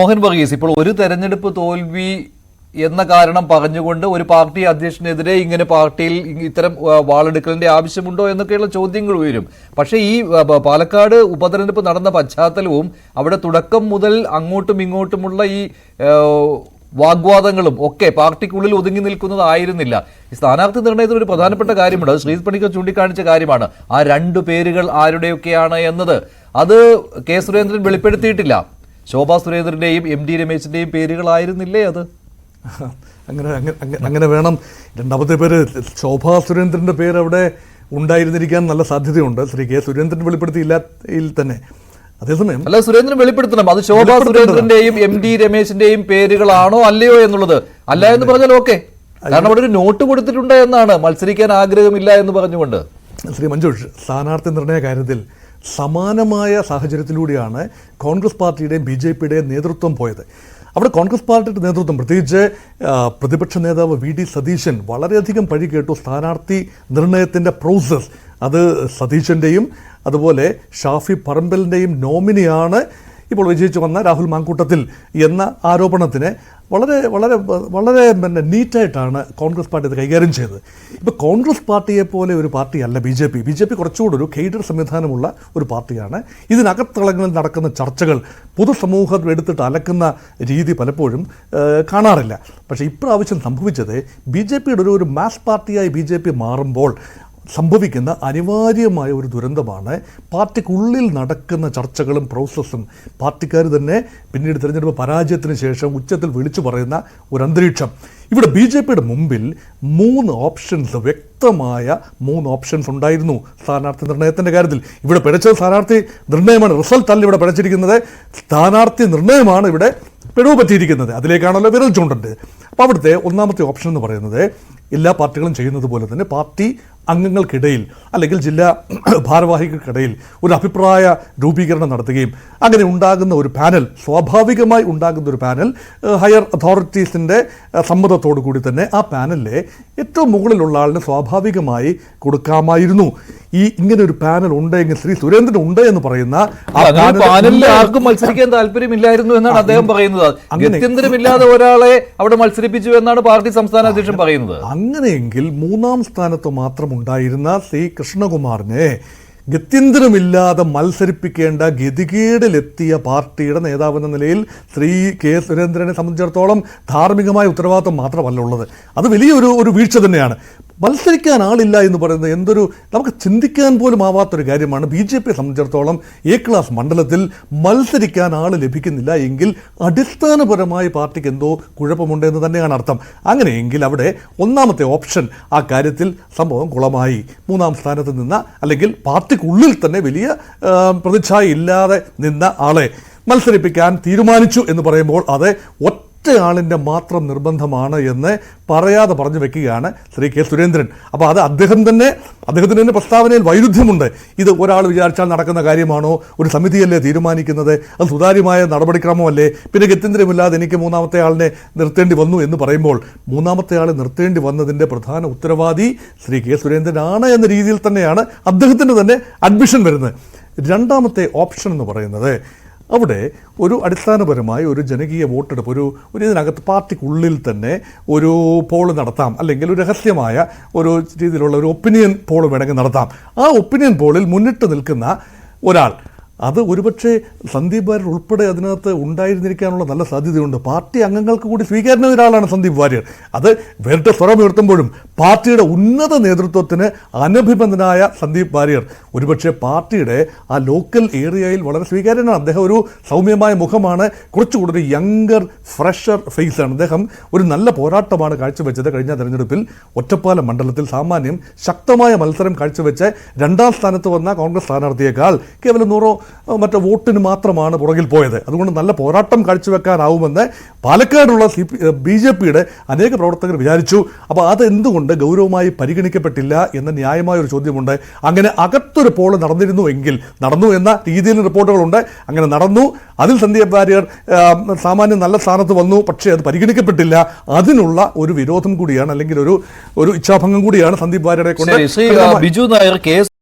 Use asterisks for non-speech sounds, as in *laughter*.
മോഹൻ വർഗീസ് ഇപ്പോൾ ഒരു തെരഞ്ഞെടുപ്പ് തോൽവി എന്ന കാരണം പറഞ്ഞുകൊണ്ട് ഒരു പാർട്ടി അധ്യക്ഷനെതിരെ ഇങ്ങനെ പാർട്ടിയിൽ ഇത്തരം വാളെടുക്കലിന്റെ ആവശ്യമുണ്ടോ എന്നൊക്കെയുള്ള ചോദ്യങ്ങൾ ഉയരും. പക്ഷേ ഈ പാലക്കാട് ഉപതെരഞ്ഞെടുപ്പ് നടന്ന പശ്ചാത്തലവും അവിടെ തുടക്കം മുതൽ അങ്ങോട്ടും ഇങ്ങോട്ടുമുള്ള ഈ വാഗ്വാദങ്ങളും ഒക്കെ പാർട്ടിക്കുള്ളിൽ ഒതുങ്ങി നിൽക്കുന്നതായിരുന്നില്ല. ഈ സ്ഥാനാർത്ഥി നിർണയത്തിൽ ഒരു പ്രധാനപ്പെട്ട കാര്യമുണ്ട്. അത് ശ്രീത് പണിക്കർ ചൂണ്ടിക്കാണിച്ച കാര്യമാണ്. ആ രണ്ടു പേരുകൾ ആരുടെയൊക്കെയാണ് എന്നത്? അത് കെ സുരേന്ദ്രൻ വെളിപ്പെടുത്തിയിട്ടില്ല. ശോഭാ സുരേന്ദ്രന്റെയും എം ഡി രമേശിന്റെയും പേരുകളായിരുന്നില്ലേ അത്? അങ്ങനെ അങ്ങനെ അങ്ങനെ- വേണം. രണ്ടാമത്തെ പേര് ശോഭാ സുരേന്ദ്രന്റെ പേര് അവിടെ ഉണ്ടായിരുന്നിരിക്കാൻ നല്ല സാധ്യതയുണ്ട്. ശ്രീ കെ സുരേന്ദ്രൻ വെളിപ്പെടുത്തിയില്ല തന്നെ. അതേസമയം അല്ല സുരേന്ദ്രൻ വെളിപ്പെടുത്തണം. അത് ശോഭാ. സുരേന്ദ്രന്റെയും എം ഡി രമേശിന്റെയും പേരുകളാണോ അല്ലയോ എന്നുള്ളത്. അല്ല എന്ന് പറഞ്ഞാൽ ഓക്കെ. കാരണം അവിടെ ഒരു നോട്ട് കൊടുത്തിട്ടുണ്ട് എന്നാണ്. മത്സരിക്കാൻ ആഗ്രഹമില്ല എന്ന് പറഞ്ഞുകൊണ്ട്. ശ്രീ മഞ്ജുഷ് സ്ഥാനാർത്ഥി നിർണയ കാര്യത്തിൽ സമാനമായ സാഹചര്യത്തിലൂടെയാണ് കോൺഗ്രസ് പാർട്ടിയുടെയും ബി ജെ പിയുടെയും നേതൃത്വം പോയത്. അവിടെ കോൺഗ്രസ് പാർട്ടിയുടെ നേതൃത്വം പ്രത്യേകിച്ച് പ്രതിപക്ഷ നേതാവ് വി ഡി സതീശൻ വളരെയധികം പഴി കേട്ടു. സ്ഥാനാർത്ഥി നിർണയത്തിന്റെ പ്രോസസ്സ് അത് സതീശന്റെയും അതുപോലെ ഷാഫി പറമ്പലിന്റെയും നോമിനിയാണ് ഇപ്പോൾ വിജയിച്ചു വന്ന രാഹുൽ മാങ്കൂട്ടത്തിൽ എന്ന ആരോപണത്തിന് വളരെ വളരെ വളരെ പിന്നെ നീറ്റായിട്ടാണ് കോൺഗ്രസ് പാർട്ടി ഇത് കൈകാര്യം ചെയ്തത്. ഇപ്പോൾ കോൺഗ്രസ് പാർട്ടിയെ പോലെ ഒരു പാർട്ടിയല്ല B J P. B J P കുറച്ചുകൂടി ഒരു കേഡർ സംവിധാനമുള്ള ഒരു പാർട്ടിയാണ്. ഇതിനകത്തളങ്ങളിൽ നടക്കുന്ന ചർച്ചകൾ പൊതുസമൂഹം എടുത്തിട്ട് അലക്കുന്ന രീതി പലപ്പോഴും കാണാറില്ല. പക്ഷേ ഇപ്രാവശ്യം സംഭവിച്ചത് ബി ജെ പിയുടെ ഒരു ഒരു മാസ് പാർട്ടിയായി ബി ജെ പി മാറുമ്പോൾ സംഭവിക്കുന്ന അനിവാര്യമായ ഒരു ദുരന്തമാണ്. പാർട്ടിക്കുള്ളിൽ നടക്കുന്ന ചർച്ചകളും പ്രോസസ്സും പാർട്ടിക്കാർ തന്നെ പിന്നീട് തിരഞ്ഞെടുപ്പ് പരാജയത്തിന് ശേഷം ഉച്ചത്തിൽ വിളിച്ചു പറയുന്ന ഒരു അന്തരീക്ഷം. ഇവിടെ ബി ജെ പിയുടെ മുമ്പിൽ മൂന്ന് ഓപ്ഷൻസ് വ്യക്തമായ മൂന്ന് ഓപ്ഷൻസ് ഉണ്ടായിരുന്നു സ്ഥാനാർത്ഥി നിർണയത്തിന്റെ കാര്യത്തിൽ. ഇവിടെ പിഴച്ചത് സ്ഥാനാർത്ഥി നിർണയമാണ്. റിസൾട്ട് അല്ല ഇവിടെ പിഴച്ചിരിക്കുന്നത്. സ്ഥാനാർത്ഥി നിർണയമാണ് ഇവിടെ പിഴവ് പറ്റിയിരിക്കുന്നത് അതിലേക്കാണല്ലോ വിരൽ ചൂണ്ടുണ്ട് അപ്പോൾ അവിടുത്തെ ഒന്നാമത്തെ ഓപ്ഷൻ എന്ന് പറയുന്നത് എല്ലാ പാർട്ടികളും ചെയ്യുന്നത് പോലെ തന്നെ പാർട്ടി അംഗങ്ങൾക്കിടയിൽ അല്ലെങ്കിൽ ജില്ലാ *clears throat* ഭാരവാഹികൾക്കിടയിൽ ഒരു അഭിപ്രായ രൂപീകരണം നടത്തുകയും അങ്ങനെ ഉണ്ടാകുന്ന ഒരു പാനൽ സ്വാഭാവികമായി ഉണ്ടാകുന്ന ഒരു പാനൽ ഹയർ അതോറിറ്റീസിന്റെ സമ്മതത്തോടു കൂടി തന്നെ ആ പാനലിലെ ഏറ്റവും മുകളിലുള്ള ആളിന് സ്വാഭാവികമായി കൊടുക്കാമായിരുന്നു. ഈ ഇങ്ങനെ ഒരു പാനൽ ഉണ്ടെങ്കിൽ ശ്രീ സുരേന്ദ്രൻ ഉണ്ട് എന്ന് പറയുന്ന ആർക്കും മത്സരിക്കാൻ താല്പര്യമില്ലായിരുന്നു എന്നാണ് അദ്ദേഹം പറയുന്നത്. ഗത്യന്തരമില്ലാതെ ഒരാളെ അവിടെ മത്സരിപ്പിച്ചു എന്നാണ് പാർട്ടി സംസ്ഥാന അധ്യക്ഷൻ പറയുന്നത്. അങ്ങനെയെങ്കിൽ മൂന്നാം സ്ഥാനത്ത് മാത്രം ഉണ്ടായിരുന്ന ശ്രീ കൃഷ്ണകുമാറിനെ ഗത്യന്തരമില്ലാതെ മത്സരിപ്പിക്കേണ്ട ഗതികേടിലെത്തിയ പാർട്ടിയുടെ നേതാവെന്ന നിലയിൽ ശ്രീ കെ സുരേന്ദ്രനെ സംബന്ധിച്ചിടത്തോളം ധാർമ്മികമായ ഉത്തരവാദിത്വം മാത്രമല്ല ഉള്ളത്. അത് വലിയൊരു ഒരു വീഴ്ച തന്നെയാണ്. മത്സരിക്കാൻ ആളില്ല എന്ന് പറയുന്നത് എന്തൊരു നമുക്ക് ചിന്തിക്കാൻ പോലും ആവാത്തൊരു കാര്യമാണ്. ബി ജെ പിയെ സംബന്ധിച്ചിടത്തോളം എ ക്ലാസ് മണ്ഡലത്തിൽ മത്സരിക്കാൻ ആൾ ലഭിക്കുന്നില്ല എങ്കിൽ അടിസ്ഥാനപരമായി പാർട്ടിക്ക് എന്തോ കുഴപ്പമുണ്ട് എന്ന് തന്നെയാണ് അർത്ഥം. അങ്ങനെയെങ്കിൽ അവിടെ ഒന്നാമത്തെ ഓപ്ഷൻ ആ കാര്യത്തിൽ സംഭവം കുളമായി. മൂന്നാം സ്ഥാനത്ത് നിന്ന അല്ലെങ്കിൽ പാർട്ടിക്കുള്ളിൽ തന്നെ വലിയ പ്രതിച്ഛായ ഇല്ലാതെ നിന്ന ആളെ മത്സരിപ്പിക്കാൻ തീരുമാനിച്ചു എന്ന് പറയുമ്പോൾ അത് ഒറ്റ ആളിന്റെ മാത്രം നിർബന്ധമാണ് എന്ന് പറയാതെ പറഞ്ഞു വെക്കുകയാണ് ശ്രീ കെ സുരേന്ദ്രൻ. അപ്പോൾ അത് അദ്ദേഹം തന്നെ അദ്ദേഹത്തിന് തന്നെ പ്രസ്താവനയിൽ വൈരുദ്ധ്യമുണ്ട്. ഇത് ഒരാൾ വിചാരിച്ചാൽ നടക്കുന്ന കാര്യമാണോ? ഒരു സമിതിയല്ലേ തീരുമാനിക്കുന്നത്? അത് സുതാര്യമായ നടപടിക്രമമല്ലേ? പിന്നെ ഗത്യന്തരമില്ലാതെ എനിക്ക് മൂന്നാമത്തെ ആളിനെ നിർത്തേണ്ടി വന്നു എന്ന് പറയുമ്പോൾ മൂന്നാമത്തെ ആളെ നിർത്തേണ്ടി വന്നതിന്റെ പ്രധാന ഉത്തരവാദി ശ്രീ കെ സുരേന്ദ്രനാണ് എന്ന രീതിയിൽ തന്നെയാണ് അദ്ദേഹത്തിന്റെ തന്നെ അഡ്മിഷൻ വരുന്നത്. രണ്ടാമത്തെ ഓപ്ഷൻ എന്ന് പറയുന്നത് അവിടെ ഒരു അടിസ്ഥാനപരമായി ഒരു ജനകീയ വോട്ടെടുപ്പ് ഒരു ഒരു ഇതിനകത്ത് പാർട്ടിക്കുള്ളിൽ തന്നെ ഒരു പോൾ നടത്താം അല്ലെങ്കിൽ ഒരു രഹസ്യമായ ഒരു രീതിയിലുള്ള ഒരു ഒപ്പീനിയൻ പോൾ വേണമെങ്കിൽ നടത്താം. ആ ഒപ്പീനിയൻ പോളിൽ മുന്നിട്ട് നിൽക്കുന്ന ഒരാൾ അത് ഒരുപക്ഷെ സന്ദീപ് വാര്യർ ഉൾപ്പെടെ അതിനകത്ത് ഉണ്ടായിരുന്നിരിക്കാനുള്ള നല്ല സാധ്യതയുണ്ട്. പാർട്ടി അംഗങ്ങൾക്ക് കൂടി സ്വീകരിക്കുന്ന ഒരാളാണ് സന്ദീപ് വാര്യർ. അത് വേറിട്ട സ്വരമുയർത്തുമ്പോഴും പാർട്ടിയുടെ ഉന്നത നേതൃത്വത്തിന് അനഭിബന്ധനായ സന്ദീപ് വാര്യർ. ഒരുപക്ഷെ പാർട്ടിയുടെ ആ ലോക്കൽ ഏരിയയിൽ വളരെ സ്വീകാര്യനാണ്. അദ്ദേഹം ഒരു സൗമ്യമായ മുഖമാണ്. കുറച്ചുകൂടി ഒരു യങ്കർ ഫ്രഷർ ഫേസാണ് അദ്ദേഹം ഒരു നല്ല പോരാട്ടമാണ് കാഴ്ചവെച്ചത് കഴിഞ്ഞ തെരഞ്ഞെടുപ്പിൽ. ഒറ്റപ്പാലം മണ്ഡലത്തിൽ സാമാന്യം ശക്തമായ മത്സരം കാഴ്ചവെച്ച് രണ്ടാം സ്ഥാനത്ത് വന്ന കോൺഗ്രസ് സ്ഥാനാർത്ഥിയേക്കാൾ കേവലം നൂറോ മറ്റോ വോട്ടിന് മാത്രമാണ് പുറകിൽ പോയത്. അതുകൊണ്ട് നല്ല പോരാട്ടം കാഴ്ചവെക്കാനാവുമെന്ന് പാലക്കാടുള്ള സി പി ബി ജെ പിയുടെ അനേക പ്രവർത്തകർ വിചാരിച്ചു. അപ്പോൾ അതെന്തുകൊണ്ട് ഗൗരവമായി പരിഗണിക്കപ്പെട്ടില്ല എന്ന ന്യായമായ ഒരു ചോദ്യമുണ്ട്. അങ്ങനെ അകത്തൊരു പോൾ നടന്നിരുന്നു എങ്കിൽ നടന്നു എന്ന രീതിയിൽ റിപ്പോർട്ടുകളുണ്ട്. അങ്ങനെ നടന്നു. അതിൽ സന്ദീപ് വാര്യർ സാമാന്യം നല്ല സ്ഥാനത്ത് വന്നു. പക്ഷേ അത് പരിഗണിക്കപ്പെട്ടില്ല. അതിനുള്ള ഒരു വിരോധം കൂടിയാണ് അല്ലെങ്കിൽ ഒരു ഒരു ഇച്ഛാഭംഗം കൂടിയാണ് സന്ദീപ് വാര്യരെ കൊണ്ട് ബിജു നായർ കെ